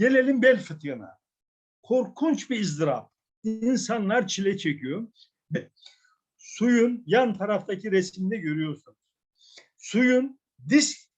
Gelelim bel fıtığına. Korkunç bir ızdırap. İnsanlar çile çekiyor. Suyun yan taraftaki resimde görüyorsunuz. Suyun disk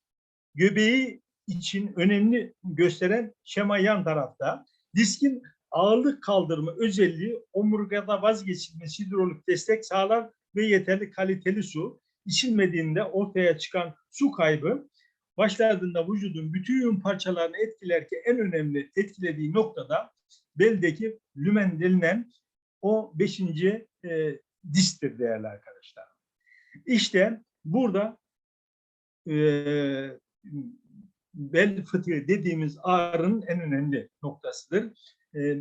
göbeği için önemli gösteren şema yan tarafta. Diskin ağırlık kaldırma özelliği omurgada vazgeçilmesi hidrolik destek sağlar ve yeterli kaliteli su. İçilmediğinde ortaya çıkan su kaybı başladığında vücudun bütün parçalarını etkilerken en önemli etkilediği noktada beldeki lümen denilen o beşinci e, disktir değerli arkadaşlar. İşte burada e, bel fıtığı dediğimiz ağrının en önemli noktasıdır. E,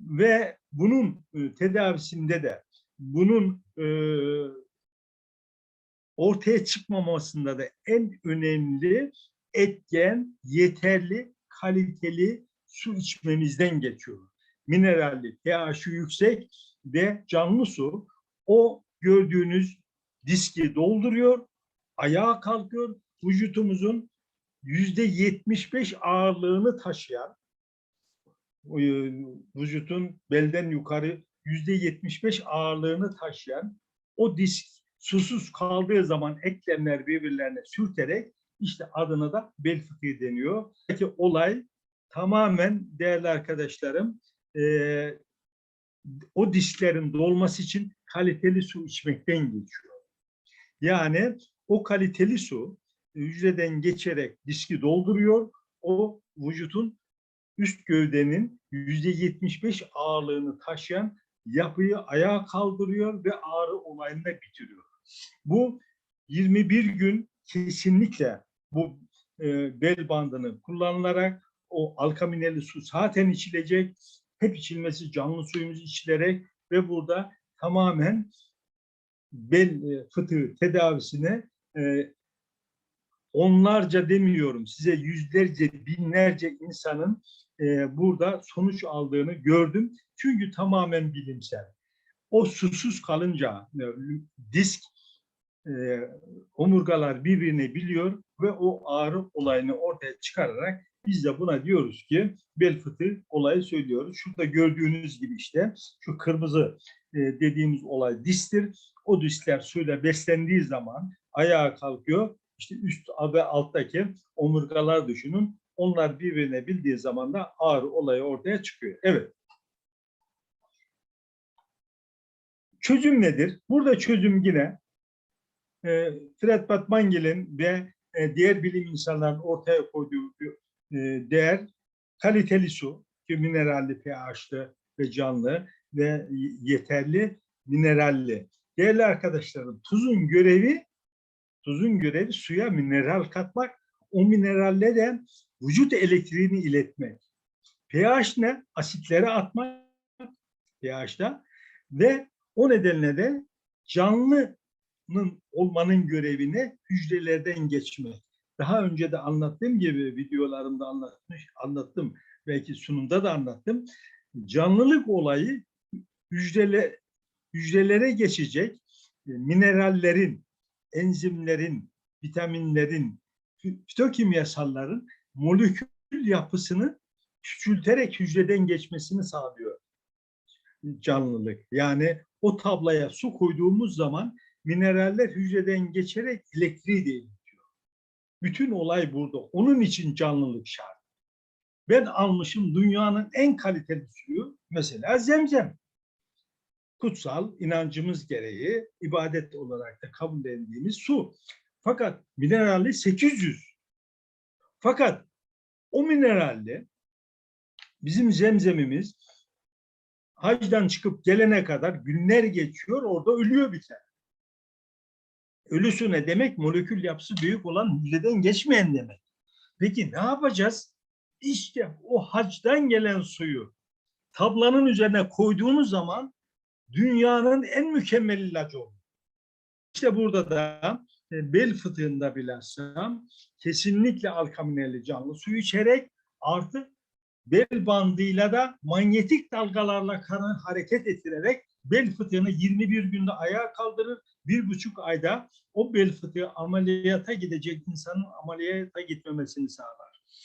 ve bunun e, tedavisinde de bunun e, ortaya çıkmamasında da en önemli etken yeterli kaliteli su içmemizden geçiyor. Mineralli, pH'i yüksek ve canlı su o gördüğünüz diski dolduruyor, ayağa kalkıyor, vücutumuzun yüzde 75 ağırlığını taşıyan e, vücutun belden yukarı yüzde 75 ağırlığını taşıyan o disk susuz kaldığı zaman eklemler birbirlerine sürterek işte adına da bel fıtığı deniyor. Peki olay tamamen değerli arkadaşlarım e, o disklerin dolması için kaliteli su içmekten geçiyor. Yani o kaliteli su hücreden geçerek diski dolduruyor. O vücutun üst gövdenin yüzde 75 ağırlığını taşıyan yapıyı ayağa kaldırıyor ve ağrı olayını da bitiriyor. Bu 21 gün kesinlikle bu e, bel bandını kullanılarak o alkamineli su zaten içilecek. Hep içilmesi canlı suyumuz içilerek ve burada tamamen bel e, fıtığı tedavisine e, onlarca demiyorum size yüzlerce binlerce insanın e, burada sonuç aldığını gördüm. Çünkü tamamen bilimsel. O susuz kalınca e, disk e, omurgalar birbirine biliyor ve o ağrı olayını ortaya çıkararak biz de buna diyoruz ki bel fıtığı olayı söylüyoruz. Şurada gördüğünüz gibi işte şu kırmızı dediğimiz olay distir. O diskler suyla beslendiği zaman ayağa kalkıyor. İşte üst ve alttaki omurgalar düşünün. Onlar birbirine bildiği zaman da ağrı olayı ortaya çıkıyor. Evet. Çözüm nedir? Burada çözüm yine e, Fred Batmangel'in ve e, diğer bilim insanların ortaya koyduğu e, değer kaliteli su, ki mineralli, pH'lı ve canlı ve yeterli mineralli. Değerli arkadaşlarım, tuzun görevi tuzun görevi suya mineral katmak, o mineralle de vücut elektriğini iletmek. pH ne? Asitlere atmak pH'da ve o nedenle de canlının olmanın görevini hücrelerden geçmek. Daha önce de anlattığım gibi videolarımda anlatmış, anlattım. Belki sunumda da anlattım. Canlılık olayı hücrele, hücrelere geçecek e, minerallerin, enzimlerin, vitaminlerin, fitokimyasalların molekül yapısını küçülterek hücreden geçmesini sağlıyor canlılık. Yani o tablaya su koyduğumuz zaman mineraller hücreden geçerek elektriği de iletiyor. Bütün olay burada. Onun için canlılık şart. Ben almışım dünyanın en kaliteli suyu mesela zemzem. Kutsal inancımız gereği ibadet olarak da kabul edildiğimiz su. Fakat mineralli 800. Fakat o mineralli bizim zemzemimiz hacdan çıkıp gelene kadar günler geçiyor orada ölüyor bir tane. Ölüsü ne demek? Molekül yapısı büyük olan hücreden geçmeyen demek. Peki ne yapacağız? İşte o hacdan gelen suyu tablanın üzerine koyduğunuz zaman dünyanın en mükemmel ilacı olur. İşte burada da bel fıtığında bilhassa kesinlikle alkamineli canlı suyu içerek artı bel bandıyla da manyetik dalgalarla kanı hareket ettirerek bel fıtığını 21 günde ayağa kaldırır. Bir buçuk ayda o bel fıtığı ameliyata gidecek insanın ameliyata gitmemesini sağlar.